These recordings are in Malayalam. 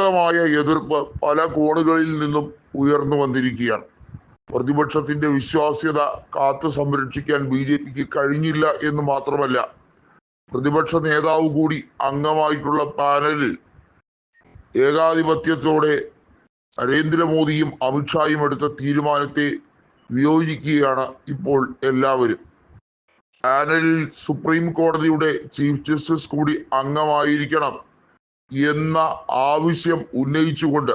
ശക്തമായ എതിർപ്പ് പല കോണുകളിൽ നിന്നും ഉയർന്നു വന്നിരിക്കുകയാണ്. പ്രതിപക്ഷത്തിന്റെ വിശ്വാസ്യത കാത്തു സംരക്ഷിക്കാൻ ബി ജെ പിക്ക് കഴിഞ്ഞില്ല എന്ന് മാത്രമല്ല പ്രതിപക്ഷ നേതാവ് കൂടി അംഗമായിട്ടുള്ള പാനലിൽ ഏകാധിപത്യത്തോടെ നരേന്ദ്രമോദിയും അമിത്ഷായും എടുത്ത തീരുമാനത്തെ വിയോജിക്കുകയാണ് ഇപ്പോൾ എല്ലാവരും. പാനലിൽ സുപ്രീം കോടതിയുടെ ചീഫ് ജസ്റ്റിസ് കൂടി അംഗമായിരിക്കണം. എന്ന ആവശ്യം ഉന്നയിച്ചുകൊണ്ട്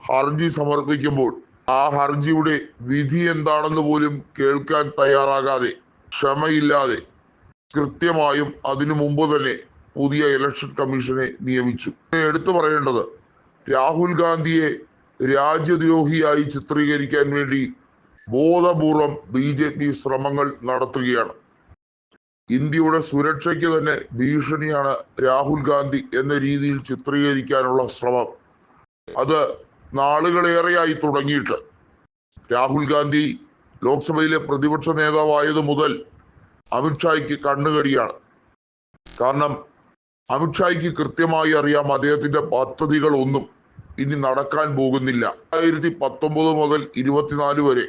ഹർജി സമർപ്പിക്കുമ്പോൾ ആ ഹർജിയുടെ വിധി എന്താണെന്ന് പോലും കേൾക്കാൻ തയ്യാറാകാതെ ക്ഷമയില്ലാതെ കൃത്യമായും അതിനു മുമ്പ് തന്നെ പുതിയ ഇലക്ഷൻ കമ്മീഷനെ നിയമിച്ചു. എടുത്തു പറയേണ്ടത് രാഹുൽ ഗാന്ധിയെ രാജ്യദ്രോഹിയായി ചിത്രീകരിക്കാൻ വേണ്ടി ബോധപൂർവം ബി ജെ പി ശ്രമങ്ങൾ നടത്തുകയാണ്. ഇന്ത്യയുടെ സുരക്ഷയ്ക്ക് തന്നെ ഭീഷണിയാണ് രാഹുൽ ഗാന്ധി എന്ന രീതിയിൽ ചിത്രീകരിക്കാനുള്ള ശ്രമം. അത് നാളുകളേറെയായി തുടങ്ങിയിട്ട്. രാഹുൽ ഗാന്ധി ലോക്സഭയിലെ പ്രതിപക്ഷ നേതാവായത് മുതൽ അമിത്ഷായ്ക്ക് കണ്ണുകടിയാണ്. കാരണം അമിത്ഷായ്ക്ക് കൃത്യമായി അറിയാം അദ്ദേഹത്തിന്റെ പദ്ധതികൾ ഒന്നും ഇനി നടക്കാൻ പോകുന്നില്ല. രണ്ടായിരത്തി പത്തൊമ്പത് മുതൽ ഇരുപത്തിനാല് വരെ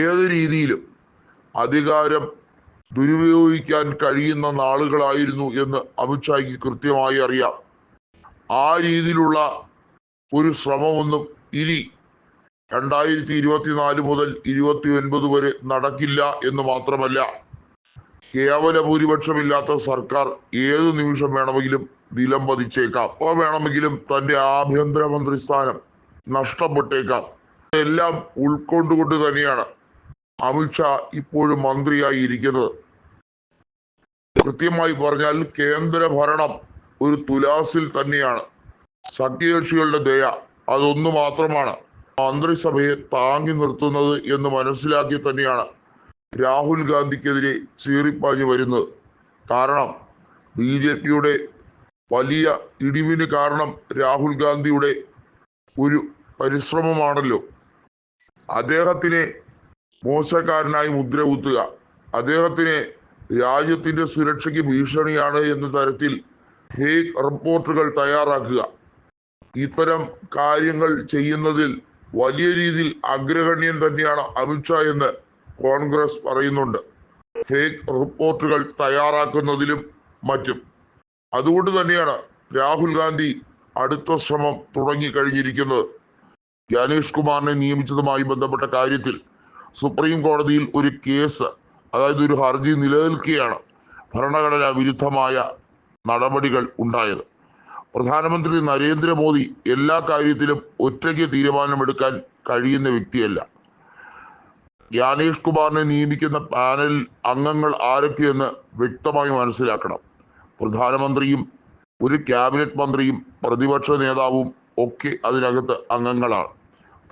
ഏത് രീതിയിലും അധികാരം ദുരുപയോഗിക്കാൻ കഴിയുന്ന നാളുകളായിരുന്നു എന്ന് അമിത്ഷായ്ക്ക് കൃത്യമായി അറിയാം. ആ രീതിയിലുള്ള ഒരു ശ്രമമൊന്നും ഇനി രണ്ടായിരത്തി ഇരുപത്തിനാല് മുതൽ ഇരുപത്തി ഒൻപത് വരെ നടക്കില്ല എന്ന് മാത്രമല്ല കേവല ഭൂരിപക്ഷമില്ലാത്ത സർക്കാർ ഏത് നിമിഷം വേണമെങ്കിലും നിലം പതിച്ചേക്കാം. അപ്പോൾ വേണമെങ്കിലും തന്റെ ആഭ്യന്തരമന്ത്രി സ്ഥാനം നഷ്ടപ്പെട്ടേക്കാം. എല്ലാം ഉൾക്കൊണ്ടുകൊണ്ട് തന്നെയാണ്. അമിത്ഷാ ഇപ്പോഴും മന്ത്രിയായി ഇരിക്കുന്നത് കൃത്യമായി പറഞ്ഞാൽ കേന്ദ്ര ഭരണം ഒരു തുലാസിൽ തന്നെയാണ്. സഖ്യകക്ഷികളുടെ ദയ അതൊന്നു മാത്രമാണ്. മന്ത്രിസഭയെ താങ്ങി നിർത്തുന്നത് എന്ന് മനസ്സിലാക്കി തന്നെയാണ് രാഹുൽ ഗാന്ധിക്കെതിരെ ചീറിപ്പാഞ്ഞു വരുന്നത്. കാരണം ബി ജെ പിയുടെ വലിയ ഇടിവിന് കാരണം രാഹുൽ ഗാന്ധിയുടെ ഒരു പരിശ്രമമാണല്ലോ. അദ്ദേഹത്തിനെ മോശക്കാരനായി മുദ്ര കുത്തുക. അദ്ദേഹത്തിന് രാജ്യത്തിന്റെ സുരക്ഷയ്ക്ക് ഭീഷണിയാണ് എന്ന തരത്തിൽ ഫേക്ക് റിപ്പോർട്ടുകൾ തയ്യാറാക്കുക. ഇത്തരം കാര്യങ്ങൾ ചെയ്യുന്നതിൽ വലിയ രീതിയിൽ അഗ്രഗണ്യൻ തന്നെയാണ് അമിത്ഷാ എന്ന് കോൺഗ്രസ് പറയുന്നുണ്ട്. ഫേക്ക് റിപ്പോർട്ടുകൾ തയ്യാറാക്കുന്നതിലും മറ്റും. അതുകൊണ്ട് തന്നെയാണ് രാഹുൽ ഗാന്ധി അടുത്ത ശ്രമം തുടങ്ങിക്കഴിഞ്ഞിരിക്കുന്നത്. ജ്ഞാനേഷ് കുമാറിനെ നിയമിച്ചതുമായി ബന്ധപ്പെട്ട കാര്യത്തിൽ സുപ്രീം കോടതിയിൽ ഒരു കേസ് അതായത് ഒരു ഹർജി നിലനിൽക്കുകയാണ്. ഭരണഘടനാ വിരുദ്ധമായ നടപടികൾ ഉണ്ടായത്. പ്രധാനമന്ത്രി നരേന്ദ്രമോദി എല്ലാ കാര്യത്തിലും ഒറ്റയ്ക്ക് തീരുമാനമെടുക്കാൻ കഴിയുന്ന വ്യക്തിയല്ല. ജ്ഞാനേഷ് കുമാറിനെ നിയമിക്കുന്ന പാനൽ അംഗങ്ങൾ ആരൊക്കെയെന്ന് വ്യക്തമായി മനസ്സിലാക്കണം. പ്രധാനമന്ത്രിയും ഒരു ക്യാബിനറ്റ് മന്ത്രിയും പ്രതിപക്ഷ നേതാവും ഒക്കെ അതിനകത്ത് അംഗങ്ങളാണ്.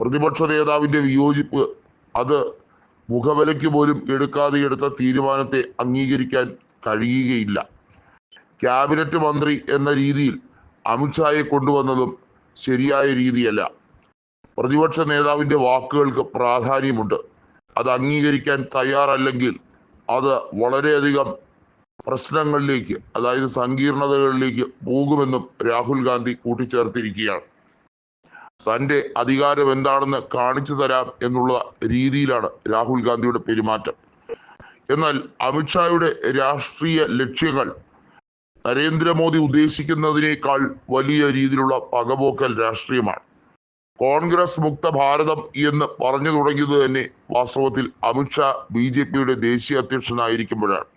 പ്രതിപക്ഷ നേതാവിന്റെ വിയോജിപ്പ് അത് മുഖവിലയ്ക്ക് പോലും എടുക്കാതെ എടുത്ത തീരുമാനത്തെ അംഗീകരിക്കാൻ കഴിയുകയില്ല. ക്യാബിനറ്റ് മന്ത്രി എന്ന രീതിയിൽ അമിത്ഷായെ കൊണ്ടുവന്നതും ശരിയായ രീതിയല്ല. പ്രതിപക്ഷ നേതാവിന്റെ വാക്കുകൾക്ക് പ്രാധാന്യമുണ്ട്. അത് അംഗീകരിക്കാൻ തയ്യാറല്ലെങ്കിൽ അത് വളരെയധികം പ്രശ്നങ്ങളിലേക്ക് അതായത് സങ്കീർണതകളിലേക്ക് പോകുമെന്നും രാഹുൽ ഗാന്ധി കൂട്ടിച്ചേർത്തിരിക്കുകയാണ്. തന്റെ അധികാരം എന്താണെന്ന് കാണിച്ചു തരാം എന്നുള്ള രീതിയിലാണ് രാഹുൽ ഗാന്ധിയുടെ പെരുമാറ്റം. എന്നാൽ അമിത്ഷായുടെ രാഷ്ട്രീയ ലക്ഷ്യങ്ങൾ നരേന്ദ്രമോദി ഉദ്ദേശിക്കുന്നതിനേക്കാൾ വലിയ രീതിയിലുള്ള പകപോക്കൽ രാഷ്ട്രീയമാണ്. കോൺഗ്രസ് മുക്ത ഭാരതം എന്ന് പറഞ്ഞു തുടങ്ങിയത് തന്നെ വാസ്തവത്തിൽ അമിത്ഷാ ബി ജെ പിയുടെ ദേശീയ അധ്യക്ഷനായിരിക്കുമ്പോഴാണ്.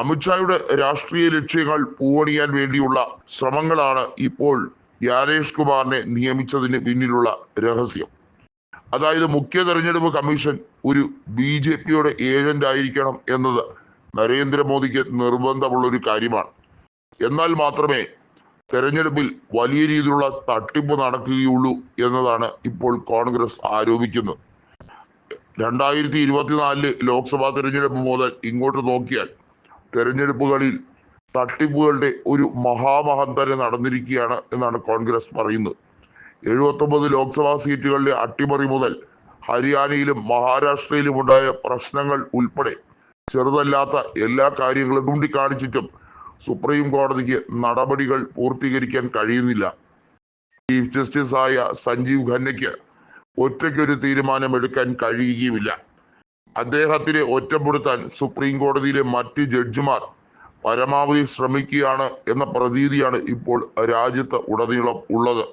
അമിത്ഷായുടെ രാഷ്ട്രീയ ലക്ഷ്യങ്ങൾ പൂവണിയാൻ വേണ്ടിയുള്ള ശ്രമങ്ങളാണ് ഇപ്പോൾ ജ്ഞാനേഷ് കുമാറിനെ നിയമിച്ചതിന് പിന്നിലുള്ള രഹസ്യം. അതായത് മുഖ്യ തെരഞ്ഞെടുപ്പ് കമ്മീഷൻ ഒരു ബി ജെ പിയുടെ ഏജന്റ് ആയിരിക്കണം എന്നത് നരേന്ദ്രമോദിക്ക് നിർബന്ധമുള്ള ഒരു കാര്യമാണ്. എന്നാൽ മാത്രമേ തെരഞ്ഞെടുപ്പിൽ വലിയ രീതിയിലുള്ള തട്ടിപ്പ് നടക്കുകയുള്ളൂ എന്നതാണ് ഇപ്പോൾ കോൺഗ്രസ് ആരോപിക്കുന്നത്. രണ്ടായിരത്തി ഇരുപത്തിനാലിൽ ലോക്സഭാ തെരഞ്ഞെടുപ്പ് മുതൽ ഇങ്ങോട്ട് നോക്കിയാൽ തെരഞ്ഞെടുപ്പുകളിൽ തട്ടിപ്പുകളുടെ ഒരു മഹാമഹന്തര നടന്നിരിക്കുകയാണ് എന്നാണ് കോൺഗ്രസ് പറയുന്നത്. എഴുപത്തൊമ്പത് ലോക്സഭാ സീറ്റുകളിലെ അട്ടിമറി മുതൽ ഹരിയാനയിലും മഹാരാഷ്ട്രയിലും ഉണ്ടായ പ്രശ്നങ്ങൾ ഉൾപ്പെടെ ചെറുതല്ലാത്ത എല്ലാ കാര്യങ്ങളും ചൂണ്ടിക്കാണിച്ചിട്ടും സുപ്രീം കോടതിക്ക് നടപടികൾ പൂർത്തീകരിക്കാൻ കഴിയുന്നില്ല. ചീഫ് ജസ്റ്റിസ് ആയ സഞ്ജീവ് ഖന്നയ്ക്ക് ഒറ്റയ്ക്കൊരു തീരുമാനമെടുക്കാൻ കഴിയുകയുമില്ല. അദ്ദേഹത്തിനെ ഒറ്റപ്പെടുത്താൻ സുപ്രീം കോടതിയിലെ മറ്റ് ജഡ്ജിമാർ പരമാവധി ശ്രമിക്കുകയാണ് എന്ന പ്രതീതിയാണ് ഇപ്പോൾ രാജ്യത്ത് ഉടനീളം ഉള്ളത്.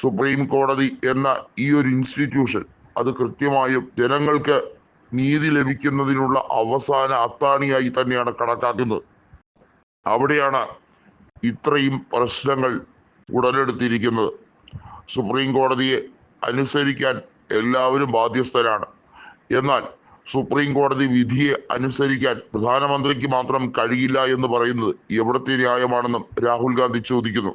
സുപ്രീം കോടതി എന്ന ഈ ഒരു ഇൻസ്റ്റിറ്റ്യൂഷൻ അത് കൃത്യമായും ജനങ്ങൾക്ക് നീതി ലഭിക്കുന്നതിനുള്ള അവസാന അത്താണിയായി തന്നെയാണ് കണക്കാക്കുന്നത്. അവിടെയാണ് ഇത്രയും പ്രശ്നങ്ങൾ ഉടലെടുത്തിരിക്കുന്നത്. സുപ്രീം കോടതിയെ അനുസരിക്കാൻ എല്ലാവരും ബാധ്യസ്ഥരാണ്. എന്നാൽ സുപ്രീം കോടതി വിധിയെ അനുസരിക്കാൻ പ്രധാനമന്ത്രിക്ക് മാത്രം കഴിയില്ല എന്ന് പറയുന്നത് എവിടത്തെ ന്യായമാണെന്നും രാഹുൽ ഗാന്ധി ചോദിക്കുന്നു.